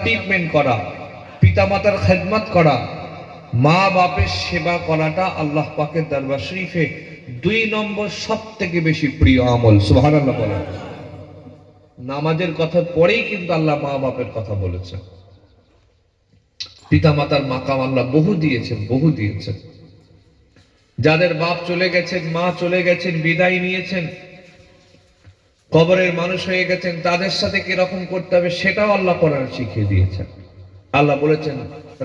Treatment করা পিতা মাতার খেদমত করা, মা বাপের সেবা করাটা আল্লাহ পাকের দরবার শরীফে দুই নম্বর সব থেকে বেশি প্রিয় আমল, সুবহানাল্লাহ বলেন। নামাজের কথা পরেই কিন্তু আল্লাহ মা বাপের কথা বলেছেন। পিতা মাতার মাকাম আল্লাহ বহু দিয়েছেন বহু দিয়েছেন। যাদের বাপ চলে গেছেন, মা চলে গেছেন, বিদায় নিয়েছেন কবরের মানুষ হয়ে গেছেন, তাদের সাথে কীরকম করতে হবে সেটাও আল্লাহ কোরআন শিখিয়ে দিয়েছেন। আল্লাহ বলেছেন,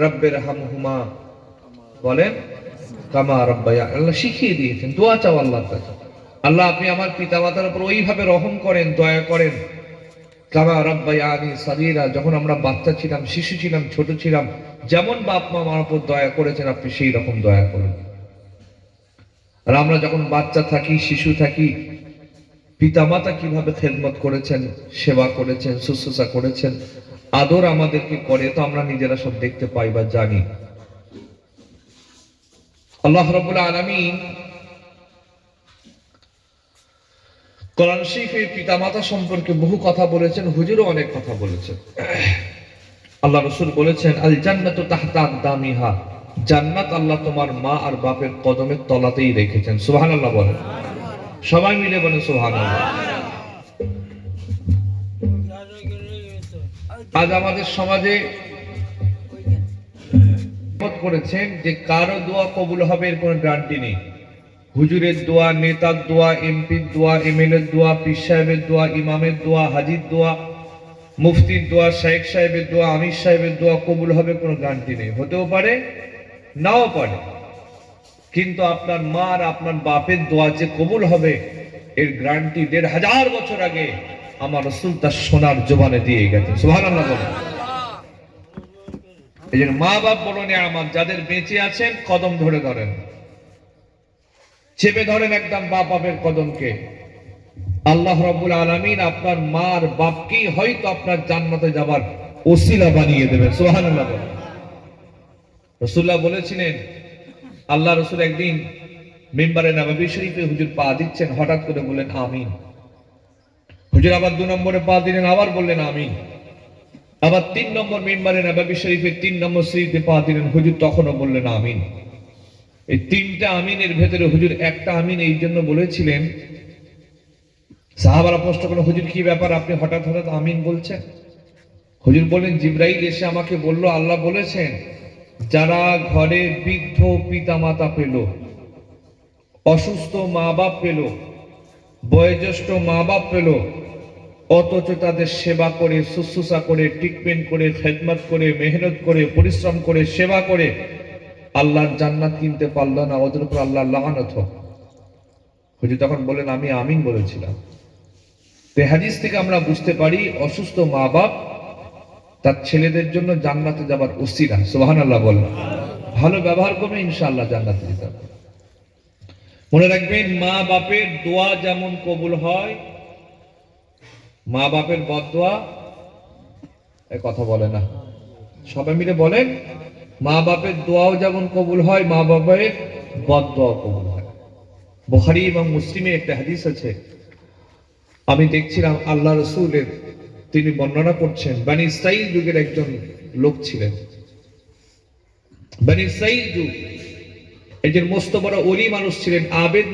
রব্বের হামহুমা বলেন, কামা রব্বায়া আল্লাহ শিখিয়ে দিয়েছেন, দোয়া চাও আল্লাহর কাছে। আল্লাহ, আপনি আমার পিতা মাতার উপর ওইভাবে রহম করেন, দয়া করেন। কামা রব্বায়ানি সাদিরা যখন আমরা বাচ্চা ছিলাম, শিশু ছিলাম, ছোট ছিলাম, যেমন বাপ মা আমার উপর দয়া করেছেন, আপনি সেই রকম দয়া করেন। আর আমরা যখন বাচ্চা থাকি, শিশু থাকি পিতামাতা কীভাবে খেদমত করেছেন, সেবা করেছেন, শুশ্রূষা করেছেন, আদর আমাদেরকে করে, তো আমরা নিজেরা সব দেখতে পাই বা জানি। আল্লাহ রবুল্লা আলমিন কোরআন শরীফে পিতামাতা সম্পর্কে বহু কথা বলেছেন, হুজুরও অনেক কথা বলেছেন। আল্লাহ রসুল বলেছেন, আল জান্নাত তাহতা দামিহা জান্নাত আল্লাহ তোমার মা আর বাপের কদমের তলাতেই রেখেছেন। সুবহানাল্লাহ বলেন। সবাই মিলে বলেন সুবহানাল্লাহ। আজ আমাদের সমাজে করেছেন যে কারও দোয়া কবুল হবে এর কোনো গ্যারান্টি নেই। হুজুরের দোয়া, নেতার দোয়া, এমপির দোয়া, এমএলএর দোয়া, পীর সাহেবের দোয়া, ইমামের দোয়া, হাজির দোয়া, মুফতির দোয়া শেখ সাহেবের দোয়া, আমির সাহেবের দোয়া কবুল হবে কোনো গ্যারান্টি নেই। হতেও পারে, নাও পারে। কিন্তু আপনার মা আর আপনার বাপের দোয়া যে কবুল হবে, এর গ্যারান্টি দেড় হাজার বছর আগে আমার রসুল তার সোনার জোবানে দিয়ে গেছে সুবহানাল্লাহ এই জন্য মা বাপ বলো আমার যাদের বেঁচে আছেন, কদম ধরে ধরেন। চেপে ধরেন একদম বাপ বাপের কদমকে। আল্লাহ রাব্বুল আলামিন আপনার মার, বাপকেই হয়তো আপনার জান্নাতে যাবার ওসিলা বানিয়ে দেবেন। সুবহানাল্লাহ বলেন। রাসূলুল্লাহ বলেছিলেন আল্লাহ রসুল একদিন মেম্বারে নববী শরীফে হুজুর পা দিচ্ছেন, হঠাৎ করে বললেন, আমিন। হুজুর আবার দু নম্বরে পা দিলেন, আবার বললেন, আমিন। আবার তিন নম্বর মেম্বারে নববী শরীফে তিন নম্বর শরীফে পা দিলেন, হুজুর তখনও বললেন, আমিন। এই তিনটা আমিনের ভেতরে হুজুর একটা আমিন এই জন্য বলেছিলেন, সাহাবারা প্রশ্ন করল হুজুর, কি ব্যাপার? আপনি হঠাৎ হঠাৎ আমিন বলছেন? হুজুর বলেন জিব্রাইল এসে আমাকে বলল, আল্লাহ বলেছেন যারা ঘরে বৃদ্ধ পিতা মাতা পেল, অসুস্থ মা বাপ পেল, বয়োজ্যেষ্ঠ মা বাপ পেল, অথচ তাদের সেবা করে, শুশ্রূষা করে ট্রিটমেন্ট করে, খেদমত করে, মেহনত করে, পরিশ্রম করে, সেবা করে, আল্লাহর জান্নাত কিনতে পারল না, ওদের উপর আল্লাহ লাগানত হুজুর তখন বলেন আমি আমিন বলেছিলাম। হাদিস থেকে আমরা বুঝতে পারি, অসুস্থ মা বাপ তার ছেলেদের জন্য জান্নাতে যাবার উসিলা সোহান আল্লাহ বলেন ভালো ব্যবহার করবে, ইনশাআল্লাহ জান্নাতে যেতে হবে। মনে রাখবেন, মা বাপের দোয়া যেমন কবুল হয়, মা বাপের বদোয়া এ কথা বলে না। সবাই মিলে বলেন, মা বাপের দোয়াও যেমন কবুল হয়, মা বাপের বদোয়াও কবুল হয়। বুখারী এবং মুসলিমে একটা হাদিস আছে, আমি দেখছিলাম আল্লাহ রসুলের তিনি বর্ণনা করছেন, বানি ইসরাইল যুগের একজন লোক ছিলেন। বানি ইসরাইল যুগ একজন মস্ত বড় অলি মানুষ ছিলেন, আবেদ